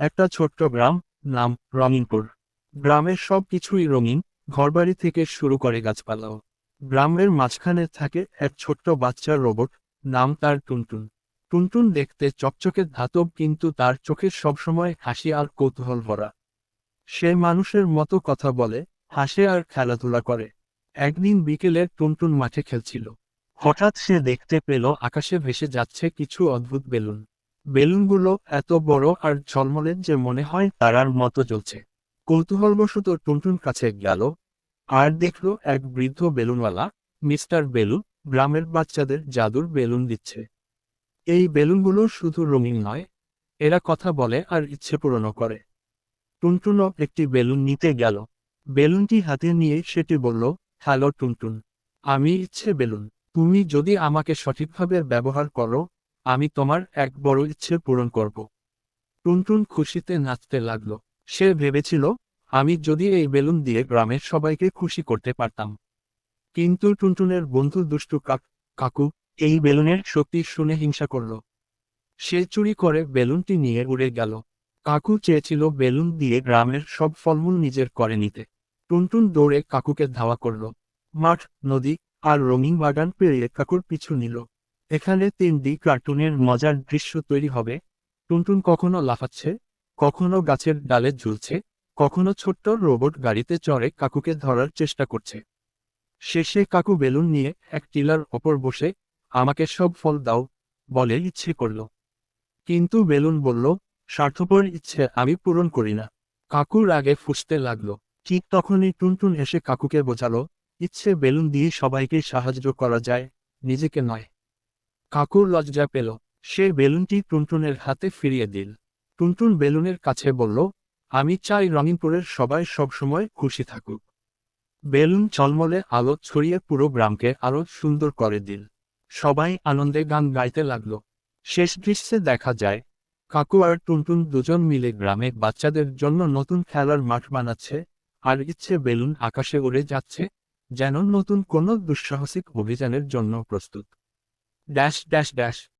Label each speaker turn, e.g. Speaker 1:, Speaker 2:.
Speaker 1: একটা ছোট্ট গ্রাম, নাম রঙিনপুর। গ্রামের সব কিছুই রঙিন, ঘরবাড়ি থেকে শুরু করে গাছপালাও গ্রামের মাঝখানে থাকে এক ছোট্ট বাচ্চার রোবট, নাম তার টুনটুন। টুনটুন দেখতে চকচকে ধাতব কিন্তু তার চোখে সবসময় হাসি আর কৌতূহল ভরা। সে মানুষের মতো কথা বলে, হাসে আর খেলাধুলা করে। একদিন বিকেলে টুনটুন মাঠে খেলছিল। হঠাৎ সে দেখতে পেল আকাশে ভেসে যাচ্ছে কিছু অদ্ভুত বেলুন। বেলুনগুলো এত বড় আর ঝলমলে যে মনে হয় তারার মতো জ্বলছে। কৌতূহলবশত টুনটুন কাছে গেল আর দেখল এক বৃদ্ধ বেলুনওয়ালা, মিস্টার বেলু গ্রামের বাচ্চাদের জাদুর বেলুন দিচ্ছে। এই বেলুনগুলো শুধু রঙিন নয়, এরা কথা বলে আর ইচ্ছে পূরণও করে। টুনটুনও একটি বেলুন নিতে গেল। বেলুনটি হাতে নিয়ে সেটি বলল, হ্যালো টুনটুন, আমি ইচ্ছে বেলুন, তুমি যদি আমাকে সঠিকভাবে ব্যবহার করো আমি তোমার এক বড় ইচ্ছে পূরণ করব। টুনটুন খুশিতে নাচতে লাগল। সে ভেবেছিল, আমি যদি এই বেলুন দিয়ে গ্রামের সবাইকে খুশি করতে পারতাম। কিন্তু টুনটুনের বন্ধু দুষ্টু কাক কাকু এই বেলুনের শক্তি শুনে হিংসা করল। সে চুরি করে বেলুনটি নিয়ে উড়ে গেল। কাকু চেয়েছিল বেলুন দিয়ে গ্রামের সব ফলমূল নিজের করে নিতে। টুনটুন দৌড়ে কাকুকে ধাওয়া করল। মাঠ, নদী আর রঙিন বাগান পেরিয়ে কাকুর পিছু নিল। এখানে তিন তিনটি কার্টুনের মজার দৃশ্য তৈরি হবে। টুনটুন কখনো লাফাচ্ছে, কখনো গাছের ডালে ঝুলছে, কখনো ছোট্ট রোবট গাড়িতে চড়ে কাকুকে ধরার চেষ্টা করছে। শেষে কাকু বেলুন নিয়ে এক টিলার ওপর বসে, আমাকে সব ফল দাও বলে ইচ্ছে করল। কিন্তু বেলুন বলল, স্বার্থপর ইচ্ছে আমি পূরণ করি না। কাকুর আগে ফুসতে লাগল। ঠিক তখনই টুনটুন এসে কাকুকে বোঝালো, ইচ্ছে বেলুন দিয়ে সবাইকে সাহায্য করা যায়, নিজেকে নয়। কাকুর লজ্জা পেল। সে বেলুনটি টুনটুনের হাতে ফিরিয়ে দিল। টুনটুন বেলুনের কাছে বলল, আমি চাই রঙিনপুরের সবাই সবসময় খুশি থাকুক। বেলুন চলমলে আলো ছড়িয়ে পুরো গ্রামকে আরও সুন্দর করে দিল। সবাই আনন্দে গান গাইতে লাগল। শেষ দৃশ্যে দেখা যায়, কাকু আর টুনটুন দুজন মিলে গ্রামে বাচ্চাদের জন্য নতুন খেলার মাঠ বানাচ্ছে আর ইচ্ছে বেলুন আকাশে উড়ে যাচ্ছে, যেন নতুন কোনো দুঃসাহসিক অভিযানের জন্য প্রস্তুত। dash dash dash.